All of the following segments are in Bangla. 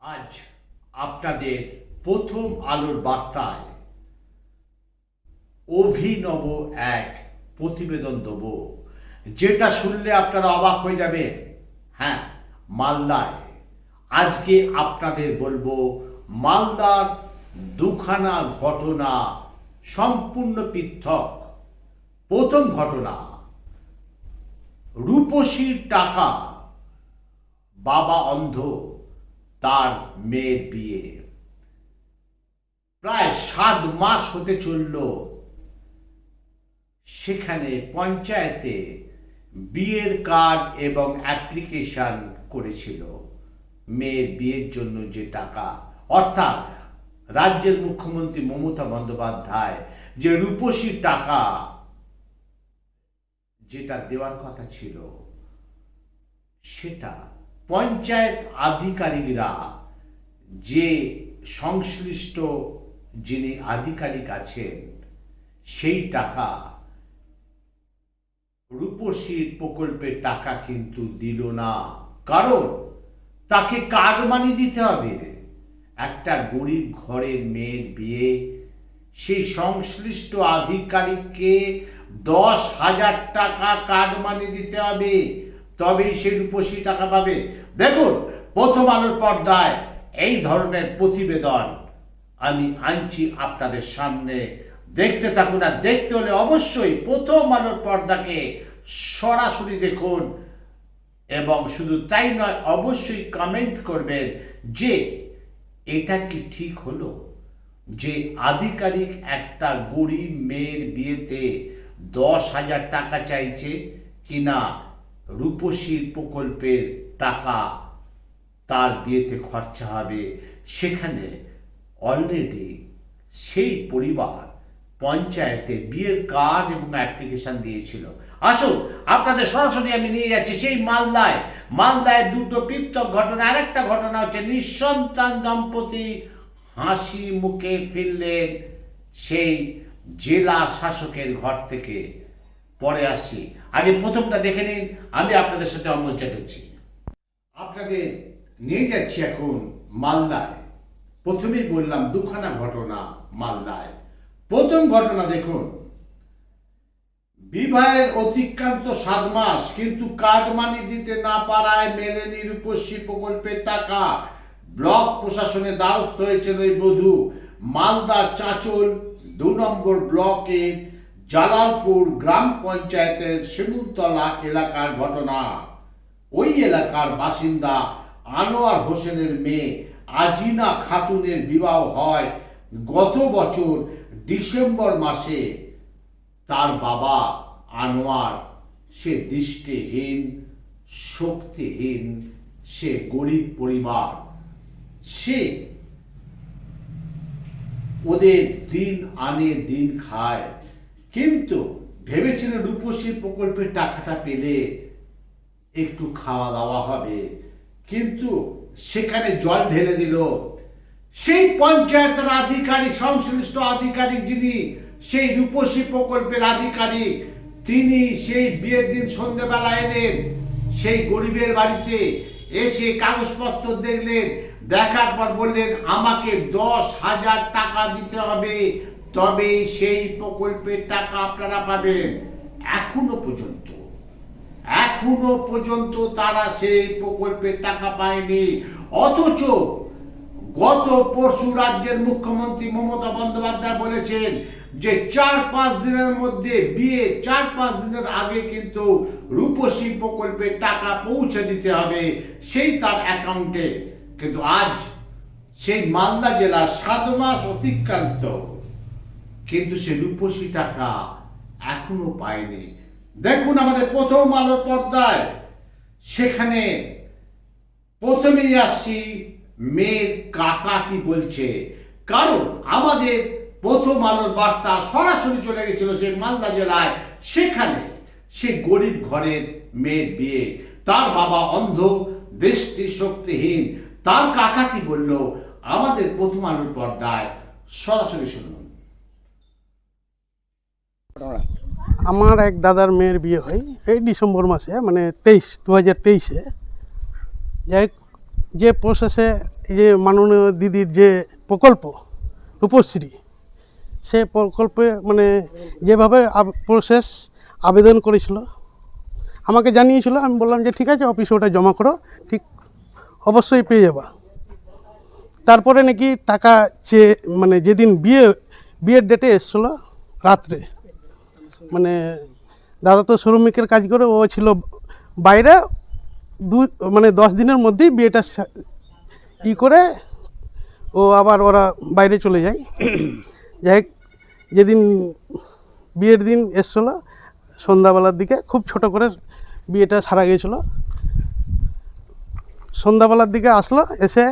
আজ আপনাদের প্রথম আলোর বার্তায় অভিনব এক প্রতিবেদন দেব। যেটা শুনলে আপনারা অবাক হয়ে যাবে হ্যাঁ মালদায়। আজকে আপনাদের বলব, মালদার দুখানা ঘটনা, সম্পূর্ণ পৃথক। প্রথম ঘটনা, রূপসীর টাকা, বাবা অন্ধ। তার মেয়ের বিয়ে। প্রায় সাত মাস হতে চলল। সেখানে পঞ্চায়েতে বিয়ের কার্ড এবং অ্যাপ্লিকেশন করেছিল। মেয়ের বিয়ের জন্য যে টাকা, অর্থাৎ রাজ্যের মুখ্যমন্ত্রী মমতা বন্দ্যোপাধ্যায় যে রূপসী টাকা, যেটা দেওয়ার কথা ছিল, সেটা পঞ্চায়েত আধিকারিকরা যে সংশ্লিষ্ট যিনি আধিকারিক আছেন, সেই টাকা রূপসীর প্রকল্পের টাকা কিন্তু দিল না। কারণ তাকে কার্ড মানি দিতে হবে। একটা গরিব ঘরের মেয়ের বিয়ে, সেই সংশ্লিষ্ট আধিকারিককে দশ হাজার টাকা কার্ড মানি দিতে হবে। তবেই সে রূপসী টাকা পাবে। দেখুন, প্রথম আলোর পর্দায় এই ধরনের প্রতিবেদন আমি আনছি আপনাদের সামনে। দেখতে থাকুন আর দেখতে হলে অবশ্যই প্রথম আলোর পর্দাকে সরাসরি দেখুন এবং শুধু তাই নয়, অবশ্যই কমেন্ট করবেন যে এটা কি ঠিক হলো? যে আধিকারিক একটা গরিব মেয়ের বিয়েতে দশ হাজার টাকা চাইছে কিনা? রূপসীর প্রকল্পের টাকা তার বিয়েতে খরচা হবে। সেখানে অলরেডি সেই পরিবার পঞ্চায়েতে বিয়ের কার্ড এবং অ্যাপ্লিকেশন দিয়েছিল। আসুন, আপনাদের সরাসরি আমি নিয়ে যাচ্ছি সেই মালদায়। মালদায় দুটো পৃথক ঘটনা, আরেকটা ঘটনা হচ্ছে নিঃসন্তান দম্পতি হাসি মুখে ফিরলেন সেই জেলা শাসকের ঘর থেকে। পরে আসছি। আগে প্রথমটা দেখে নিন, আমি আপনাদের সাথে অমল চ্যাটার্জি। আপনাদের নিয়ে যাচ্ছি এখন মালদায়। প্রথমেই বললাম দুখানা ঘটনা মালদায়। প্রথম ঘটনা দেখুন। বিবাহের অতিক্রান্ত সাত মাস, কিন্তু কার্ড মানি দিতে না পারায় মেলেনি রূপশ্রী প্রকল্পের টাকা। ব্লক প্রশাসনের দ্বারস্থ হয়েছেন ওই বধূ। মালদা চাঁচল দু নম্বর ব্লকের জালালপুর গ্রাম পঞ্চায়েতের শিমুলতলা এলাকার ঘটনা। ওই এলাকার বাসিন্দা আনোয়ার হোসেনের মেয়ে আজিনা খাতুনের বিবাহ হয় গত বছর ডিসেম্বর মাসে। তার বাবা আনোয়ার, সে দৃষ্টিহীন, শক্তিহীন, সে গরিব পরিবার। সে ওদের দিন আনে দিন খায়। কিন্তু ভেবেছিলেন রূপসী প্রকল্পের টাকাটা পেলে একটু খাওয়া দাওয়া হবে। কিন্তু সেখানে জল ঢেলে দিল। সেই পঞ্চায়েতের আধিকারিক, সংশ্লিষ্ট আধিকারিক যিনি, সেই রূপসী প্রকল্পের আধিকারিক, তিনি সেই বিয়ের দিন সন্ধ্যেবেলা এলেন, সেই গরিবের বাড়িতে এসে কাগজপত্র দেখলেন, দেখার পর বললেন, আমাকে দশ হাজার টাকা দিতে হবে তবে সেই প্রকল্পের টাকা আপনারা পাবেন এখনও পর্যন্ত। এখনও পর্যন্ত তারা সেই প্রকল্পের টাকা পায়নি। অথচ গত পরশু রাজ্যের মুখ্যমন্ত্রী মমতা বন্দ্যোপাধ্যায় বলেছেন যে চার পাঁচ দিনের মধ্যে বিয়ে, চার পাঁচ দিনের আগে কিন্তু রূপসী প্রকল্পের টাকা পৌঁছে দিতে হবে সেই তার অ্যাকাউন্টে। কিন্তু আজ সেই মালদা জেলা সাত মাস অতিক্রান্ত। কিন্তু সে রূপসী টাকা এখনও পায়নি। দেখুন আমাদের প্রথম আলোর পর্দায়। সেখানে প্রথমেই আসছি মেয়ের কাকা কি বলছে। কারণ আমাদের প্রথম আলোর বার্তা সরাসরি চলে গেছিল সেই মালদা জেলায়। সেখানে সে গরিব ঘরের মেয়ের বিয়ে। তার বাবা অন্ধ দৃষ্টি শক্তিহীন তার কাকা কি বলল? আমাদের প্রথম আলোর পর্দায় সরাসরি শুনুন। আমার এক দাদার মেয়ের বিয়ে হয় এই ডিসেম্বর মাসে মানে তেইশ দু হাজার তেইশে। যাই যে প্রসেসে যে মাননীয় দিদির যে প্রকল্প, রূপশ্রী, সে প্রকল্পে মানে যেভাবে প্রসেস আবেদন করেছিল, আমাকে জানিয়েছিল, আমি বললাম যে ঠিক আছে অফিসে ওটা জমা করো, ঠিক অবশ্যই পেয়ে যাবা। তারপরে নাকি টাকা চেয়ে মানে যেদিন বিয়ে, বিয়ের ডেটে এসছিলো, রাত্রে মানে দাদা তো শ্রমিকের কাজ করে, ও ছিল বাইরে, দু মানে দশ দিনের মধ্যেই বিয়েটা ই করে ও আবার ওরা বাইরে চলে যায়। যাই যেদিন বিয়ের দিন এসছিলো, সন্ধ্যাবেলার দিকে খুব ছোট করে বিয়েটা সারা গিয়েছিল। সন্ধ্যাবেলার দিকে আসলো, এসে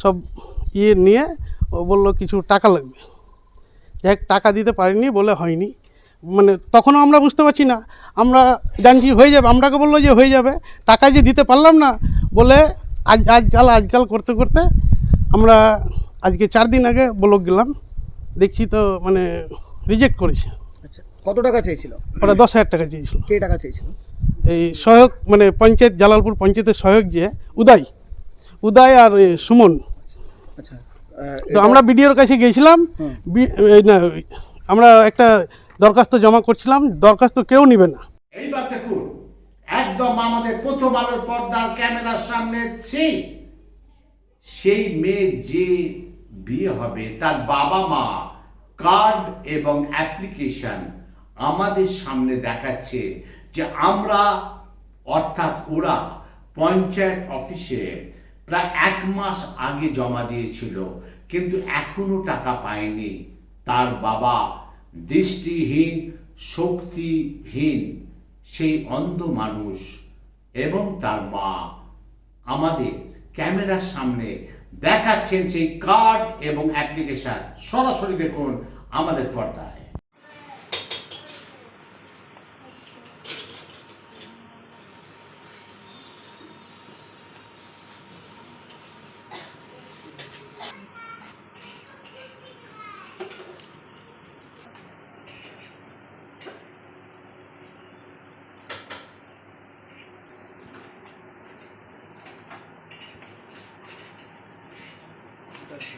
সব ইয়ে নিয়ে ও বলল, কিছু টাকা লাগবে। যাই টাকা দিতে পারিনি বলে হয়নি। মানে তখনও আমরা বুঝতে পারছি না। আমরা জানছি হয়ে যাবে আমরাকে বলল যে হয়ে যাবে। টাকা যে দিতে পারলাম না বলে আজ আজকাল আজকাল করতে করতে আমরা আজকে চার দিন আগে ব্লক গেলাম। দেখছি তো মানে রিজেক্ট করেছে। আচ্ছা কত টাকা চেয়েছিল? ওরা দশ হাজার টাকা চেয়েছিল। কে টাকা চেয়েছিল? এই সহায়ক মানে পঞ্চায়েত জালালপুর পঞ্চায়েতের সহায়ক যে উদয়। উদয় আর সুমন। আচ্ছা তো আমরা বিডিওর কাছে গিয়েছিলাম না আমরা একটা দরখাস্ত জমা করছিলাম, দরখাস্ত কেউ নেবে না। এইবার দেখুন, একদম আমাদের প্রথম আলোর পর্দার ক্যামেরার সামনে সেই সেই মেয়ে যে বিয়ে হবে, তার বাবা মা কার্ড এবং অ্যাপ্লিকেশন আমাদের সামনে দেখাচ্ছে যে আমরা, অর্থাৎ ওরা পঞ্চায়েত অফিসে প্রায় এক মাস আগে জমা দিয়েছিল, কিন্তু এখনও টাকা পায়নি। তার বাবা দৃষ্টিহীন, শক্তিহীন সেই অন্ধ মানুষ এবং তার মা। আমাদের ক্যামেরার সামনে দেখাচ্ছেন সেই কার্ড এবং অ্যাপ্লিকেশন সরাসরি দেখুন আমাদের পর্দায়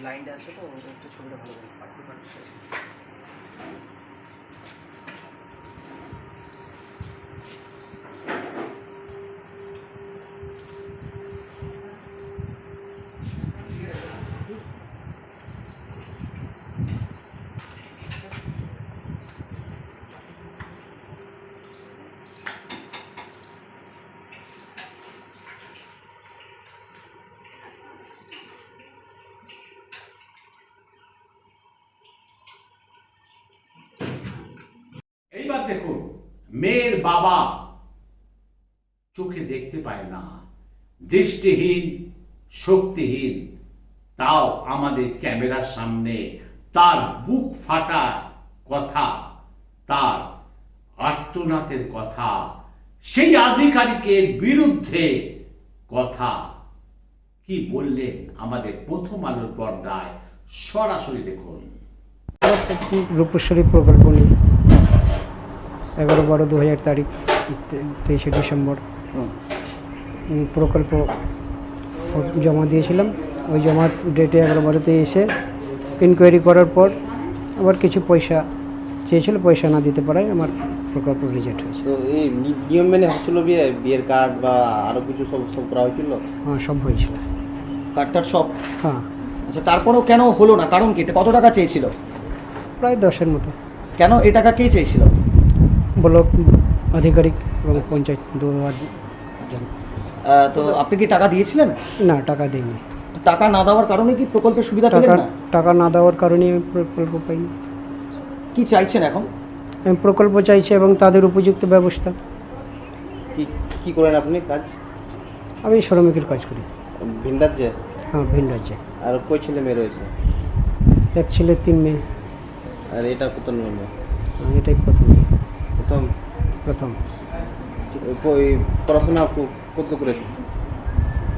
লাইনটা আছে তো ওটা একটু ছবিটা ভালো করে এইবার দেখুন মেয়ের বাবা চোখে দেখতে পায় না। দৃষ্টিহীন, শক্তিহীন, তাও আমাদের ক্যামেরার সামনে তার বুক ফাটা কথা, তার আর্তনাথের কথা, সেই আধিকারিকের বিরুদ্ধে কথা। কি বললেন আমাদের প্রথম আলোর পর্দায়? সরাসরি দেখুন। রূপশ্বরী প্রকল্প নিয়ে। এগারো বারো দু হাজার তারিখ তেইশে ডিসেম্বর। প্রকল্প জমা দিয়েছিলাম। ওই জমা ডেটে এগারো বারোতে এসে ইনকোয়ারি করার পর আবার কিছু পয়সা চেয়েছিল পয়সা না দিতে পারায় আমার প্রকল্প রিজেক্ট হয়েছে। তো এই নিয়ম মেনে হচ্ছিল বিয়ে বিয়ের কার্ড বা আরও কিছু সব সব করা হয়েছিল? হ্যাঁ সব হয়েছিল। কার্ডটার সব? হ্যাঁ। আচ্ছা তারপরেও কেন হলো না? কারণ কি? এটা কত টাকা চেয়েছিল? প্রায় দশের মতো। কেন এই টাকা কে চেয়েছিল? ব্লক আধিকারিক এবং পঞ্চায়েত দু তো আপনি কি টাকা দিয়েছিলেন? না টাকা দিইনি। টাকা না দেওয়ার কারণে কি প্রকল্পের সুবিধা পেলেন টাকা না? টাকা না দেওয়ার কারণে আমি প্রকল্প পাইনি। কি চাইছেন এখন? আমি প্রকল্প চাইছি এবং তাদের উপযুক্ত ব্যবস্থা। কি কি করেন আপনি কাজ? আমি শ্রমিকের কাজ করি। ভিন রাজ্যে? হ্যাঁ ভিন রাজ্যে। আর কই ছেলে মেয়ে রয়েছে? এক ছেলে তিন মেয়ে। আর এটা কত নিয়মে হ্যাঁ, এটাই প্রথম। প্রথম প্রথম। কই পড়াশোনা কত করেছে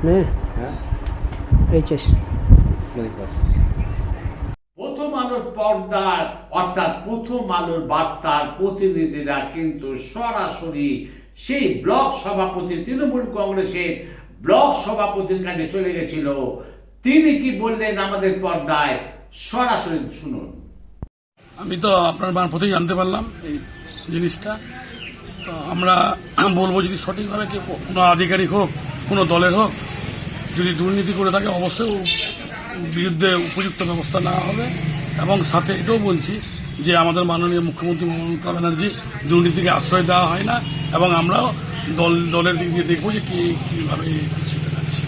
মেয়ে হ্যাঁ? এইচএস। প্রথম আলোর পর্দার অর্থাৎ প্রথম আলোর বার্তার প্রতিনিধিরা কিন্তু সরাসরি সেই ব্লক সভাপতি তৃণমূল কংগ্রেসের ব্লক সভাপতির কাছে চলে গেছিল। তিনি কি বললেন আমাদের পর্দায়? সরাসরি শুনুন। আমি তো আপনার মারফতেই জানতে পারলাম এই জিনিসটা। তো আমরা বলব যদি সঠিকভাবে কেউ কোনো আধিকারিক হোক, কোনো দলের হোক, যদি দুর্নীতি করে থাকে, অবশ্যই বিরুদ্ধে উপযুক্ত ব্যবস্থা নেওয়া হবে। এবং সাথে এটাও বলছি যে আমাদের মাননীয় মুখ্যমন্ত্রী মমতা ব্যানার্জি দুর্নীতিকে আশ্রয় দেওয়া হয় না এবং আমরাও দল, দলের দিক দিয়ে দেখব যে কি কীভাবে চলে যাচ্ছে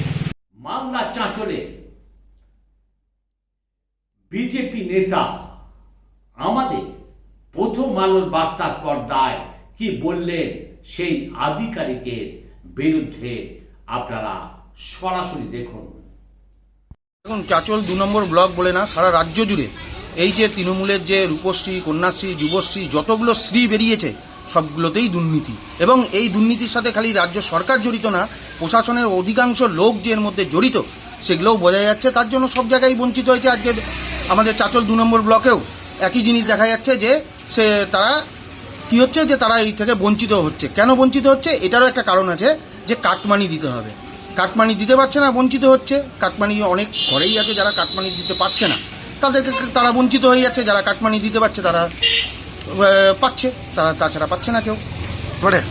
মামলা চাঁচলে বিজেপি নেতা আমাদের প্রথম আলোর বার্তার পর্দায় কি বললেন সেই আধিকারিকের বিরুদ্ধে আপনারা সরাসরি দেখুন। এখন চাচল দু নম্বর ব্লক বলে না, সারা রাজ্য জুড়ে এই যে তৃণমূলের যে রূপশ্রী, কন্যাশ্রী, যুবশ্রী, যতগুলো শ্রী বেরিয়েছে, সবগুলোতেই দুর্নীতি। এবং এই দুর্নীতির সাথে খালি রাজ্য সরকার জড়িত না, প্রশাসনের অধিকাংশ লোক যে এর মধ্যে জড়িত, সেগুলোও বোঝা যাচ্ছে, তার জন্য সব জায়গায় বঞ্চিত হয়েছে আজকে আমাদের চাচল দু নম্বর ব্লকেও। একই জিনিস দেখা যাচ্ছে যে সে তারা কি হচ্ছে যে তারা এই থেকে বঞ্চিত হচ্ছে। কেন বঞ্চিত হচ্ছে? এটারও একটা কারণ আছে যে কাটমানি দিতে হবে। কাটমানি দিতে পারছে না বঞ্চিত হচ্ছে। কাটমানি অনেক ঘরেই আছে যারা কাটমানি দিতে পারছে না। তাদেরকে তারা বঞ্চিত হয়ে যাচ্ছে যারা কাটমানি দিতে পারছে তারা পাচ্ছে। তারা তাছাড়া পাচ্ছে না কেউ।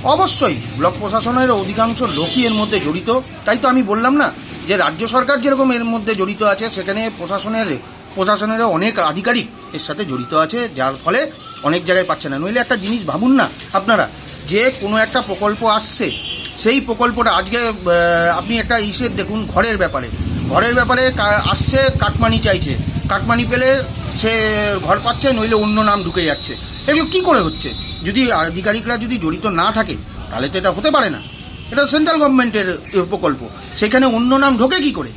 অবশ্যই ব্লক প্রশাসনের অধিকাংশ লোকই এর মধ্যে জড়িত। তাই তো আমি বললাম না যে রাজ্য সরকার যেরকম এর মধ্যে জড়িত আছে সেখানে প্রশাসনের প্রশাসনেরও অনেক আধিকারিক এর সাথে জড়িত আছে, যার ফলে অনেক জায়গায় পাচ্ছে না। নইলে একটা জিনিস ভাবুন না আপনারা, যে কোনো একটা প্রকল্প আসছে, সেই প্রকল্পটা আজকে আপনি একটা ইসের দেখুন ঘরের ব্যাপারে। ঘরের ব্যাপারে আসছে, কাটমানি চাইছে। কাটমানি পেলে সে ঘর পাচ্ছে, নইলে অন্য নাম ঢুকে যাচ্ছে। এগুলো কি করে হচ্ছে? যদি আধিকারিকরা যদি জড়িত না থাকে, তাহলে তো এটা হতে পারে না। এটা সেন্ট্রাল গভর্নমেন্টের প্রকল্প। সেখানে অন্য নাম ঢোকে কি করে?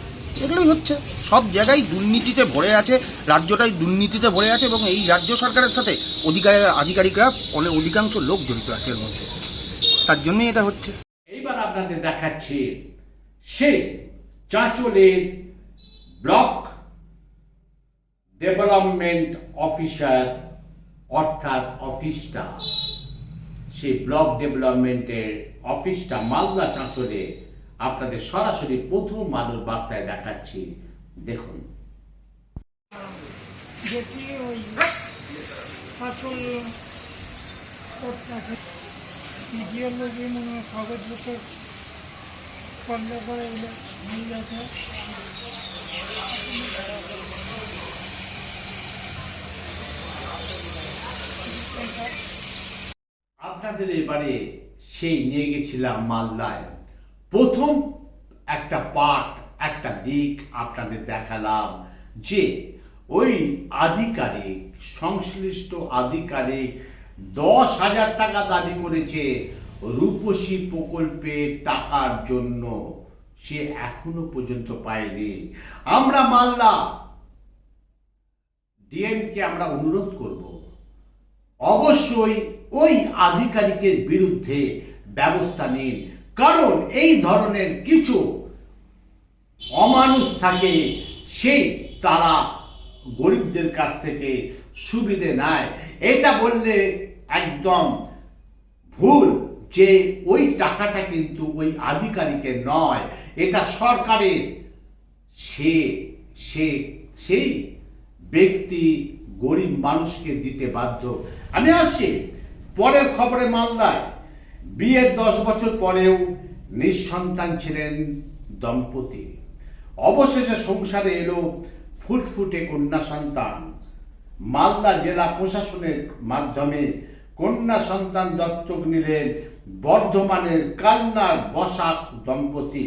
এগুলোই হচ্ছে। সব জায়গায় দুর্নীতিতে ভরে আছে, রাজ্যটাই দুর্নীতিতে ভরে আছে এবং এই রাজ্য সরকারের সাথে অধিকার, আধিকারিকরা অনেক অধিকাংশ লোক জড়িত আছে এর মধ্যে। তার জন্যই এটা হচ্ছে। এইবার আপনাদের দেখাচ্ছি সে চাঁচলের ব্লক ডেভেলপমেন্ট অফিসার, অর্থাৎ অফিসটা। সেই ব্লক ডেভেলপমেন্টের অফিসটা মালদা চাঁচলে আপনাদের সরাসরি প্রথম আলোর বার্তায় দেখাচ্ছি। দেখুন। যেটি ওই আসল মনে হয় কাগজপত্র বন্ধ করে এগুলো নিয়ে গেছে আপনাদের এবারে সেই নিয়ে গেছিলাম মালদায়। প্রথম একটা পার্ট একটা দিক আপনাদের দেখালাম যে ওই আধিকারিক, সংশ্লিষ্ট আধিকারিক দশ হাজার টাকা দাবি করেছে রূপসী প্রকল্পে টাকার জন্য। সে এখনও পর্যন্ত পায়নি। আমরা মালদা ডিএমকে আমরা অনুরোধ করব, অবশ্যই ওই আধিকারিকের বিরুদ্ধে ব্যবস্থা নিন। কারণ এই ধরনের কিছু অমানুষ থাকে সেই তারা গরিবদের কাছ থেকে সুবিধে নেয়। এটা বললে একদম ভুল যে ওই টাকাটা কিন্তু ওই আধিকারিকের নয়। এটা সরকারের। সে সে, সেই ব্যক্তি গরিব মানুষকে দিতে বাধ্য। আমি আসছি পরের খবরে মালদায়। বিয়ের দশ বছর পরেও নিঃসন্তান ছিলেন দম্পতি। অবশেষে সংসারে এলো ফুটফুটে কন্যা সন্তান। মালদা জেলা প্রশাসনের মাধ্যমে কন্যা সন্তান দত্তক নিলেন বর্ধমানের কান্নার বসাক দম্পতি।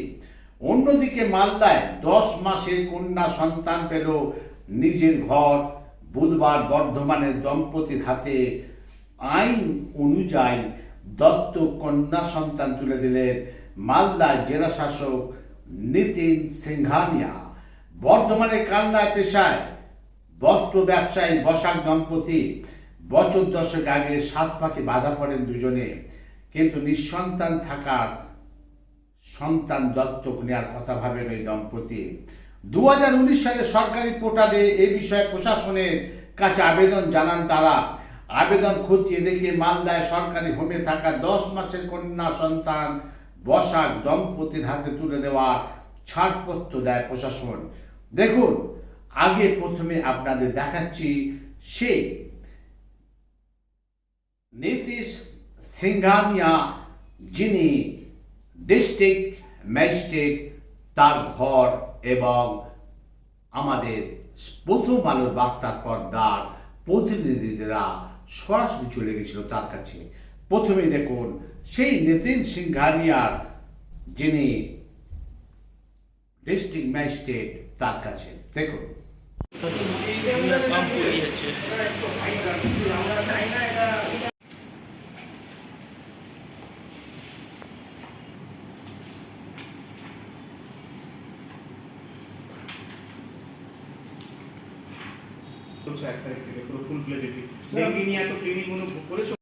অন্যদিকে মালদায় দশ মাসের কন্যা সন্তান পেল নিজের ঘর। বুধবার বর্ধমানের দম্পতির হাতে আইন অনুযায়ী দত্তক কন্যা সন্তান তুলে দিলেন মালদা জেলা শাসক নিতিন সিংহানিয়া বর্ধমানের কান্নায় পেশায় বস্ত্র ব্যবসায়ী বসাক দম্পতি। বছর দশক আগে সাত পাখি বাধা পড়েন দুজনে। কিন্তু নিঃসন্তান থাকার সন্তান দত্তক নেওয়ার কথা ভাবেন ওই দম্পতি। দু হাজার উনিশ সালে সরকারি পোর্টালে এ বিষয়ে প্রশাসনের কাছে আবেদন জানান তারা। আবেদন খতিয়ে দেখে মালদায় সরকারি হোমে থাকা দশ মাসের কন্যা সন্তান বসাক দম্পতির হাতে তুলে দেওয়ার ছাড়পত্র দেয় প্রশাসন। দেখুন, আগে প্রথমে আপনাদের দেখাচ্ছি সে নীতিশ সিংহানিয়া যিনি ডিস্ট্রিক্ট ম্যাজিস্ট্রেট, তার ঘর এবং আমাদের প্রথম আলোর বার্তার পর্দার প্রতিনিধিরা সরাসরি চলে গেছিল তার কাছে। প্রথমে দেখুন, সেই নিতিন সিংহানিয়ার যিনি ডিস্ট্রিক্ট ম্যাজিস্ট্রেট তার কাছে। দেখুন। চলছে এক তারিখ পুরো ফুল ডেঙ্গি নিয়ে এত ক্লিনিক কোনো করেছ?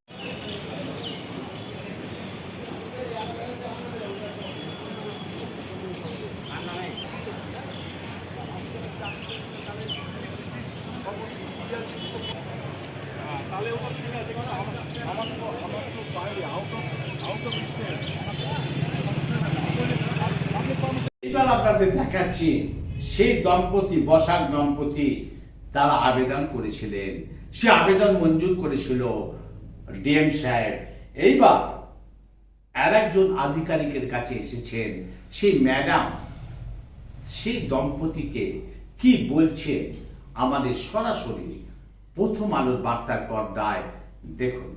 এবার আপনাদের দেখাচ্ছি সেই দম্পতি, বসাক দম্পতি তারা আবেদন করেছিলেন। সে আবেদন মঞ্জুর করেছিল ডিএম সাহেব। এইবার আর একজন আধিকারিকের কাছে এসেছেন। সেই ম্যাডাম, সেই দম্পতিকে কি বলছেন আমাদের সরাসরি প্রথম আলোর বার্তার পর্দায় দেখুন।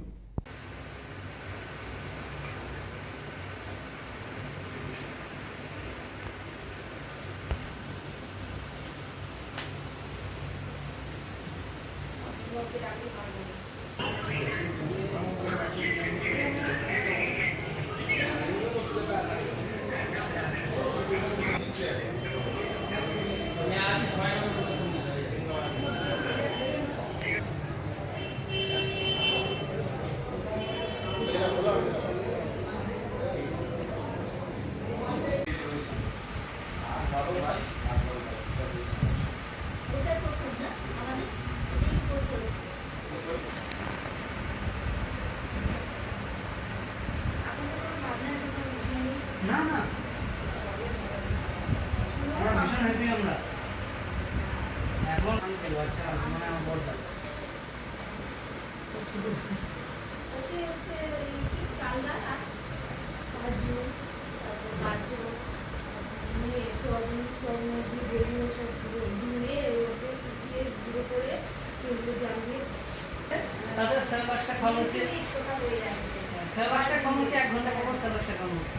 ওকে হচ্ছে ওই কি চালডাল আর কাজু তারপর গাজর নিয়ে সব সব ধুয়ে ওকে শুকিয়ে গুঁড়ো করে সেগুলো তাদের সেলবাসটা কম হচ্ছে। যাচ্ছে সেলবাসটা কম হচ্ছে এক ঘণ্টা পর সেলবাসটা কম হচ্ছে।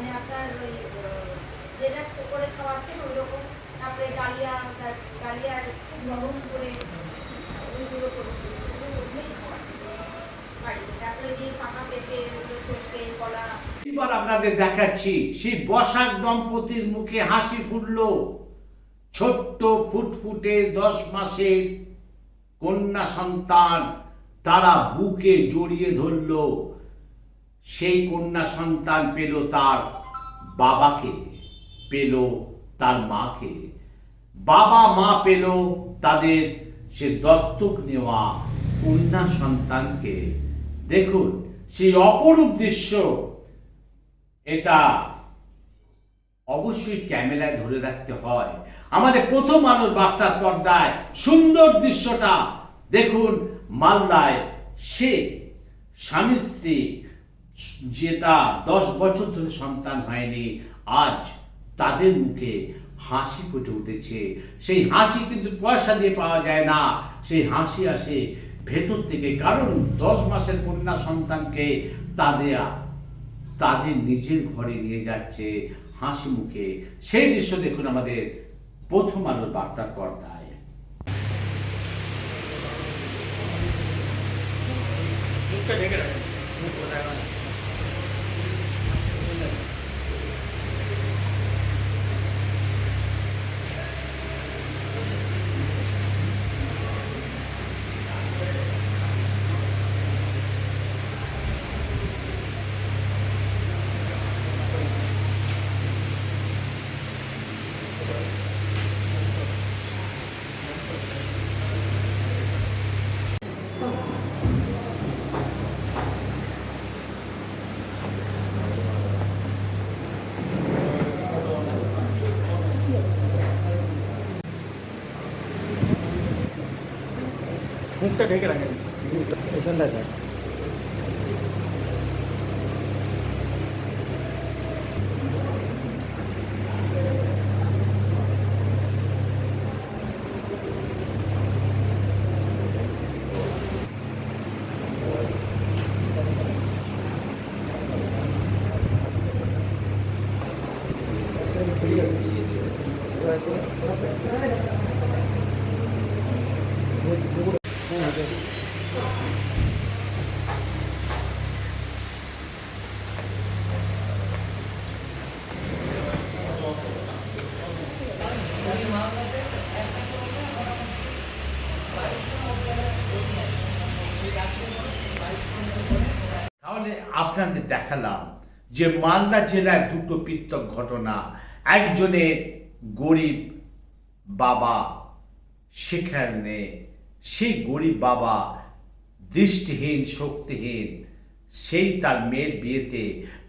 মানে আপনার ওই যেটা খাওয়াচ্ছেন ওই রকম তারপরে ডালিয়া ডালিয়ার খুব নরম করে ওইগুলো এবার আপনাদের দেখাচ্ছি, সেই বসাক দম্পতির মুখে হাসি ফুটলো। ছোট্ট ফুটফুটে দশ মাসের কন্যা সন্তান তারা বুকে জড়িয়ে ধরল। সেই কন্যা সন্তান পেল তার বাবাকে, পেল তার মাকে। বাবা, মা পেল তাদের সে দত্তক নেওয়া কন্যা সন্তানকে। দেখুন, সেই অপরূপ দৃশ্য, এটা অবশ্যই ক্যামেরায় ধরে রাখতে হয়। আমাদের প্রথম আলোর বার্তার পর্দায় সুন্দর দৃশ্যটা, দেখুন, মালদায় সে স্বামী স্ত্রী যেটা দশ বছর ধরে সন্তান হয়নি, আজ তাদের মুখে হাসি ফুটে উঠেছে। সেই হাসি কিন্তু পয়সা দিয়ে পাওয়া যায় না। সেই হাসি আসে ভেতর থেকে, কারণ দশ মাসের কন্যা সন্তানকে তাদের তাদের নিজের ঘরে নিয়ে যাচ্ছে হাসি মুখে। সেই দৃশ্য দেখুন আমাদের প্রথম আলোর বার্তার পর্দায়। ঢেকে রাখো ऐसा नहीं है। আপনাদের দেখালাম যে মালদা জেলায় দুটো পৃথক ঘটনা। একজনের গরিব বাবা সেখানে, সেই গরিব বাবা দৃষ্টিহীন, শক্তিহীন, সেই তার মেয়ের বিয়েতে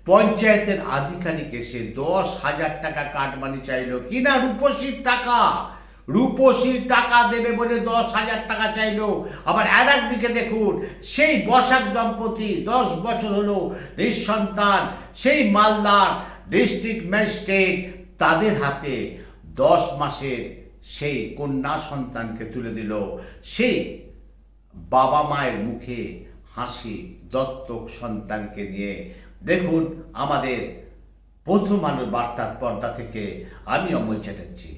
পঞ্চায়েতের আধিকারিক এসে দশ হাজার টাকা কাটমানি চাইলো। কিনা রূপসীর টাকা? রূপসীর টাকা দেবে বলে দশ হাজার টাকা চাইলো। আবার আর একদিকে দেখুন, সেই বসাক দম্পতি দশ বছর হলো নিঃসন্তান, সেই মালদার ডিস্ট্রিক্ট ম্যাজিস্ট্রেট তাদের হাতে দশ মাসের সেই কন্যা সন্তানকে তুলে দিল। সেই বাবা মায়ের মুখে হাসি, দত্তক সন্তানকে নিয়ে। দেখুন, আমাদের প্রথম আলোর বার্তার পর্দা থেকে আমি অমল চ্যাটার্জি।